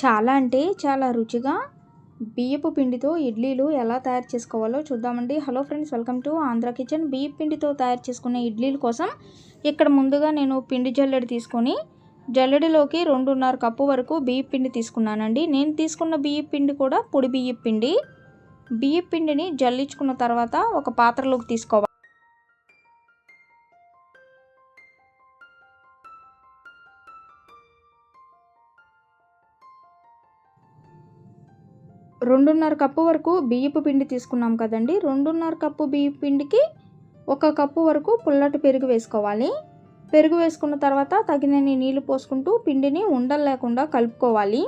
చాలా అంటే చాలా రుచిగా బియ్యపు పిండితో ఇడ్లీలు ఎలా తయారు చేసుకోవాలో చూద్దామండి. Hello friends welcome to Andhra kitchen. బియ్య పిండితో తయారు చేసుకునే ఇడ్లీల కోసం ఇక్కడ ముందుగా నేను పిండి జల్లెడ తీసుకొని జల్లెడలోకి రెండున్నర కప్పు వరకు బియ్య పిండి తీసుకున్నానండి. నేను తీసుకున్న బియ్య పిండి కూడా పొడి బియ్య పిండి. బియ్య పిండిని జల్లించుకున్న తర్వాత ఒక పాత్రలోకి తీసుకోవాలి. రెండున్నర కప్పు వరకు బియ్యపు పిండి తీసుకున్నాం కదండి. రెండున్నర కప్పు బియ్యపు పిండికి ఒక కప్పు వరకు పుల్లటి పెరుగు వేసుకోవాలి. పెరుగు వేసుకున్న తర్వాత తగినన్ని నీళ్ళు పోసుకుంటూ పిండిని ఉండలు లేకుండా కలుపుకోవాలి.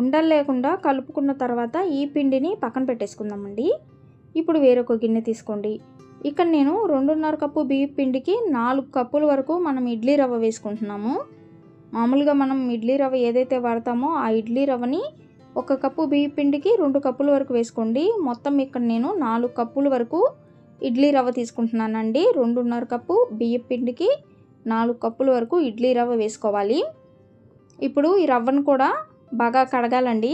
ఉండలు లేకుండా కలుపుకున్న తర్వాత ఈ పిండిని పక్కన పెట్టేసుకుందామండి. ఇప్పుడు వేరొక గిన్నె తీసుకోండి. ఇక్కడ నేను రెండున్నర కప్పు బియ్య పిండికి నాలుగు కప్పుల వరకు మనం ఇడ్లీ రవ్వ వేసుకుంటున్నాము. మామూలుగా మనం ఇడ్లీ రవ్వ ఏదైతే వాడతామో ఆ ఇడ్లీ రవ్వని ఒక కప్పు బియ్య పిండికి రెండు కప్పుల వరకు వేసుకోండి. మొత్తం ఇక్కడ నేను నాలుగు కప్పుల వరకు ఇడ్లీ రవ్వ తీసుకుంటున్నానండి. రెండున్నర కప్పు బియ్య పిండికి నాలుగు కప్పుల వరకు ఇడ్లీ రవ్వ వేసుకోవాలి. ఇప్పుడు ఈ రవ్వను కూడా బాగా కడగాలండి.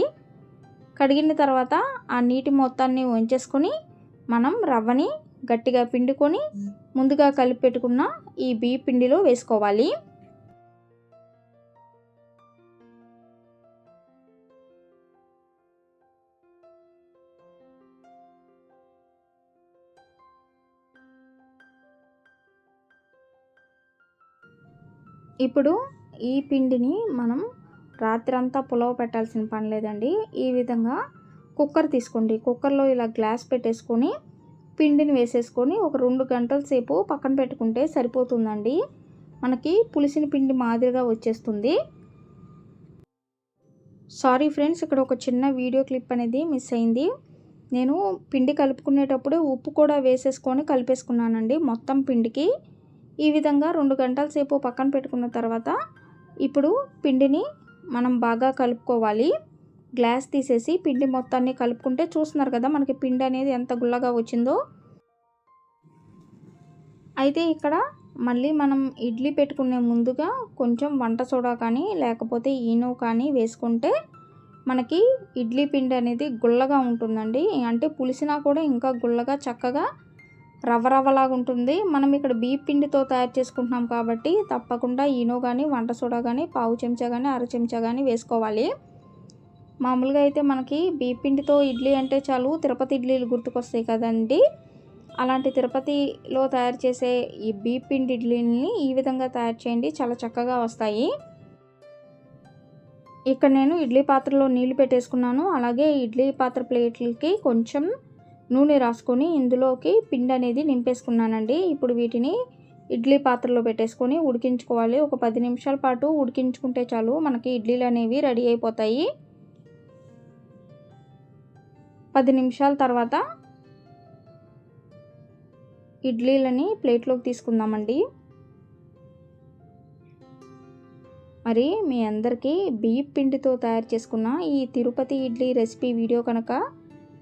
కడిగిన తర్వాత ఆ నీటి మొత్తాన్ని వంచేసుకొని మనం రవ్వని గట్టిగా పిండుకొని ముందుగా కలిపి పెట్టుకున్న ఈ బియ్య పిండిలో వేసుకోవాలి. ఇప్పుడు ఈ పిండిని మనం రాత్రంతా పులవ పెట్టాల్సిన పని లేదండి. ఈ విధంగా కుక్కర్ తీసుకోండి. కుక్కర్లో ఇలా గ్లాస్ పెట్టేసుకొని పిండిని వేసేసుకొని ఒక రెండు గంటల సేపు పక్కన పెట్టుకుంటే సరిపోతుందండి. మనకి పులిసిన పిండి మాదిరిగా వచ్చేస్తుంది. సారీ ఫ్రెండ్స్ ఇక్కడ ఒక చిన్న వీడియో క్లిప్ అనేది మిస్ అయింది. నేను పిండి కలుపుకునేటప్పుడు ఉప్పు కూడా వేసేసుకొని కలిపేసుకున్నానండి మొత్తం పిండికి. ఈ విధంగా రెండు గంటల సేపు పక్కన పెట్టుకున్న తర్వాత ఇప్పుడు పిండిని మనం బాగా కలుపుకోవాలి. గ్లాస్ తీసేసి పిండి మొత్తాన్ని కలుపుకుంటే చూస్తున్నారు కదా మనకి పిండి అనేది ఎంత గుల్లగా వచ్చిందో. అయితే ఇక్కడ మళ్ళీ మనం ఇడ్లీ పెట్టుకునే ముందుగా కొంచెం వంట సోడా కానీ లేకపోతే ఈనో కానీ వేసుకుంటే మనకి ఇడ్లీ పిండి అనేది గుల్లగా ఉంటుందండి. అంటే పులిసినా కూడా ఇంకా గుల్లగా చక్కగా రవ్వ రవ్వలాగా ఉంటుంది మనం ఇక్కడ బియ్య పిండితో తయారు చేసుకుంటున్నాం కాబట్టి తప్పకుండా ఈనో కానీ వంట సోడా కానీ పావు చెంచా కానీ అర చెంచా కానీ వేసుకోవాలి. మామూలుగా అయితే మనకి బియ్య పిండితో ఇడ్లీ అంటే చాలు తిరుపతి ఇడ్లీలు గుర్తుకొస్తాయి కదండి. అలాంటి తిరుపతిలో తయారు చేసే ఈ బియ్య పిండి ఇడ్లీని ఈ విధంగా తయారు చేయండి. చాలా చక్కగా వస్తాయి. ఇక్కడ నేను ఇడ్లీ పాత్రలో నీళ్ళు పెట్టేసుకున్నాను. అలాగే ఇడ్లీ పాత్ర ప్లేట్లకి కొంచెం నూనె రాసుకొని ఇందులోకి పిండి అనేది నింపేసుకున్నానండి. ఇప్పుడు వీటిని ఇడ్లీ పాత్రలో పెట్టేసుకొని ఉడికించుకోవాలి. ఒక పది నిమిషాల పాటు ఉడికించుకుంటే చాలు మనకి ఇడ్లీలు అనేవి రెడీ అయిపోతాయి. పది నిమిషాల తర్వాత ఇడ్లీలని ప్లేట్లోకి తీసుకుందామండి. మరి మీ అందరికీ బియ్య పిండితో తయారు చేసుకున్న ఈ తిరుపతి ఇడ్లీ రెసిపీ వీడియో కనుక